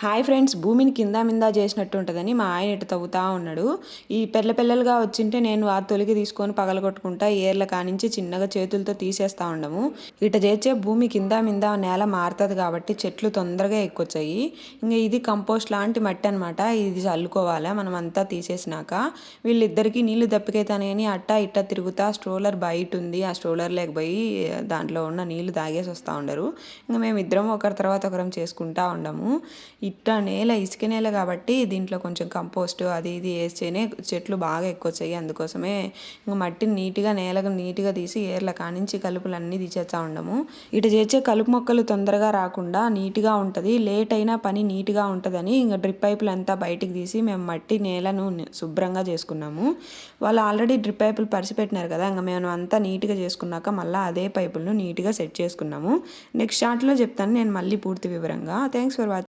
Hi friends భూమిని కింద మింద చేసినట్టు ఉంటుందని మా ఆయన ఇటు తవ్వుతా ఉన్నాడు. ఈ పెళ్ళ పిల్లలుగా వచ్చింటే నేను ఆ తొలికి తీసుకొని పగలగొట్టుకుంటా ఏర్ల కానించి చిన్నగా చేతులతో తీసేస్తూ ఉండము. ఇట చేర్చే భూమి కింద మింద నేల మారుతుంది కాబట్టి చెట్లు తొందరగా ఎక్కువచ్చాయి ఇంకా ఇది కంపోస్ట్ లాంటి మట్టి అనమాట ఇది చల్లుకోవాలా? మనం అంతా తీసేసినాక వీళ్ళిద్దరికీ నీళ్ళు దప్పికైతానని అట్ట ఇట్ట తిరుగుతా స్ట్రోలర్ బయట ఉంది ఆ స్ట్రోలర్ లేకపోయి దాంట్లో ఉన్న నీళ్ళు తాగేసి వస్తూ ఉండరు. ఇంకా మేము ఇద్దరం ఒకరి తర్వాత ఒకరం చేసుకుంటా ఉండము. ఇట్ట నేల ఇసుక నేల కాబట్టి దీంట్లో కొంచెం కంపోస్ట్ అది ఇది వేస్తేనే చెట్లు బాగా ఎక్కువ వచ్చాయి అందుకోసమే ఇంకా మట్టిని నీట్గా నేలకు నీట్గా తీసి ఏర్ల కానించి కలుపులన్నీ తీసేస్తా ఉండము. ఇటు చేసే కలుపు మొక్కలు తొందరగా రాకుండా నీట్గా ఉంటుంది. లేట్ అయినా పని నీట్గా ఉంటుందని ఇంకా డ్రిప్ పైపులు అంతా బయటికి తీసి మేము మట్టి నేలను శుభ్రంగా చేసుకున్నాము. వాళ్ళు ఆల్రెడీ డ్రిప్ పైపులు పరిచిపెట్టినారు కదా ఇంకా మేము అంతా నీట్గా చేసుకున్నాక మళ్ళీ అదే పైపులను నీట్గా సెట్ చేసుకున్నాము. నెక్స్ట్ షార్ట్లో చెప్తాను నేను మళ్ళీ పూర్తి వివరంగా. Thanks for watching